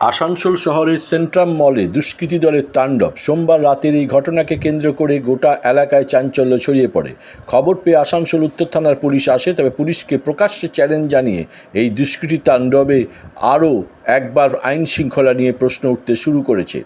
আসানসোল শহরের সেন্ট্রাম মলে দুষ্কৃতী দলের তাণ্ডব। সোমবার রাতের এই ঘটনাকে কেন্দ্র করে গোটা এলাকায় চাঞ্চল্য ছড়িয়ে পড়ে। খবর পেয়ে আসানসোল উত্তর থানার পুলিশ আসে, তবে পুলিশকে প্রকাশ্যে চ্যালেঞ্জ জানিয়ে এই দুষ্কৃতী তাণ্ডবে আরও একবার আইন শৃঙ্খলা নিয়ে প্রশ্ন উঠতে শুরু করেছে।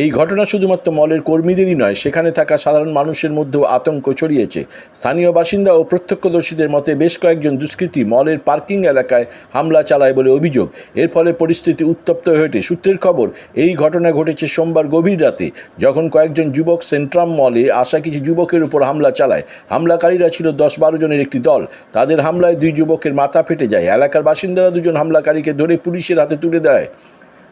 এই ঘটনা শুধুমাত্র মলের কর্মীদেরই নয়, সেখানে থাকা সাধারণ মানুষের মধ্যেও আতঙ্ক ছড়িয়েছে। স্থানীয় বাসিন্দা ও প্রত্যক্ষদর্শীদের মতে বেশ কয়েকজন দুষ্কৃতী মলের পার্কিং এলাকায় হামলা চালায় বলে অভিযোগ। এর ফলে পরিস্থিতি উত্তপ্ত হয়ে ওঠে। সূত্রের খবর, এই ঘটনা ঘটেছে সোমবার গভীর রাতে, যখন কয়েকজন যুবক সেন্ট্রাম মলে আসা কিছু যুবকের উপর হামলা চালায়। হামলাকারীরা ছিল দশ বারো জনের একটি দল। তাদের হামলায় দুই যুবকের মাথা ফেটে যায়। এলাকার বাসিন্দারা দুজন হামলাকারীকে ধরে পুলিশের হাতে তুলে দেয়।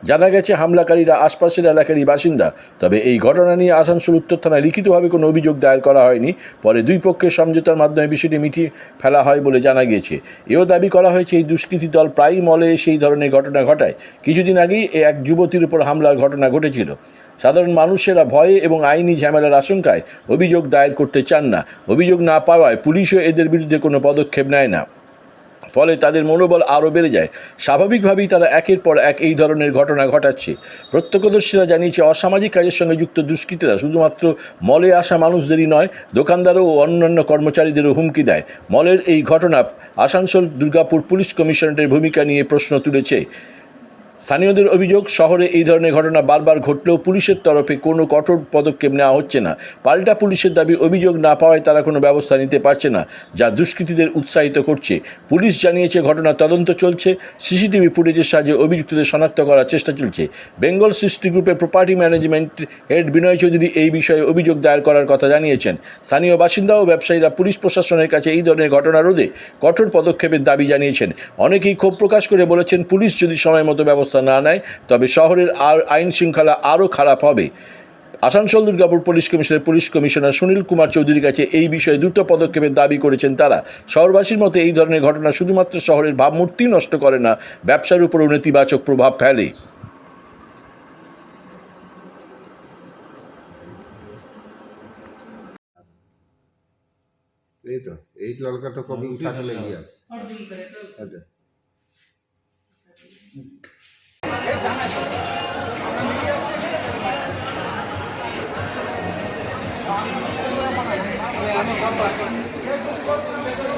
জানা গেছে, হামলাকারীরা আশপাশের এলাকারই বাসিন্দা। তবে এই ঘটনা নিয়ে আসানসোল উত্তর থানায় লিখিতভাবে কোনো অভিযোগ দায়ের করা হয়নি। পরে দুই পক্ষের সমঝোতার মাধ্যমে বিষয়টি মিটিয়ে ফেলা হয় বলে জানা গিয়েছে। এও দাবি করা হয়েছে, এই দুষ্কৃতী দল প্রায়ই মলে সেই ধরনের ঘটনা ঘটায়। কিছুদিন আগেই এক যুবতীর উপর হামলার ঘটনা ঘটেছিল। সাধারণ মানুষেরা ভয়ে এবং আইনি ঝামেলার আশঙ্কায় অভিযোগ দায়ের করতে চান না। অভিযোগ না পাওয়ায় পুলিশও এদের বিরুদ্ধে কোনো পদক্ষেপ নেয় না। ফলে তাদের মনোবল আরও বেড়ে যায়। স্বাভাবিকভাবেই তারা একের পর এক এই ধরনের ঘটনা ঘটাচ্ছে। প্রত্যক্ষদর্শীরা জানিয়েছে, অসামাজিক কাজের সঙ্গে যুক্ত দুষ্কৃতীরা শুধুমাত্র মলে আসা মানুষদেরই নয়, দোকানদারও ও অন্যান্য কর্মচারীদেরও হুমকি দেয়। মলের এই ঘটনা আসানসোল দুর্গাপুর পুলিশ কমিশনারের ভূমিকা নিয়ে প্রশ্ন তুলেছে। স্থানীয়দের অভিযোগ, শহরে এই ধরনের ঘটনা বারবার ঘটলেও পুলিশের তরফে কোনো কঠোর পদক্ষেপ নেওয়া হচ্ছে না। পাল্টা পুলিশের দাবি, অভিযোগ না পাওয়ায় তারা কোনো ব্যবস্থা নিতে পারছে না, যা দুষ্কৃতীদের উৎসাহিত করছে। পুলিশ জানিয়েছে, ঘটনার তদন্ত চলছে। সিসিটিভি ফুটেজের সাহায্যে অভিযুক্তদের শনাক্ত করার চেষ্টা চলছে। বেঙ্গল সৃষ্টি গ্রুপের property management head Binoy Chowdhury এই বিষয়ে অভিযোগ দায়ের করার কথা জানিয়েছেন। স্থানীয় বাসিন্দা ও ব্যবসায়ীরা পুলিশ প্রশাসনের কাছে এই ধরনের ঘটনা রোধে কঠোর পদক্ষেপের দাবি জানিয়েছেন। অনেকেই ক্ষোভ প্রকাশ করে বলেছেন, পুলিশ যদি সময় মতো ব্যবস্থা ব্যবস্থা না নেয় তবে শহরের আর আইন শৃঙ্খলা আরও খারাপ হবে। আসানসোল দুর্গাপুর পুলিশ কমিশনের পুলিশ কমিশনার সুনীল কুমার চৌধুরীর কাছে এই বিষয়ে দ্রুত পদক্ষেপের দাবি করেছেন তারা। শহরবাসীর মতে এই ধরনের ঘটনা শুধুমাত্র শহরের ভাবমূর্তি নষ্ট করে না ব্যবসার উপরও নেতিবাচক প্রভাব ফেলে। এই তো এই আমি বলব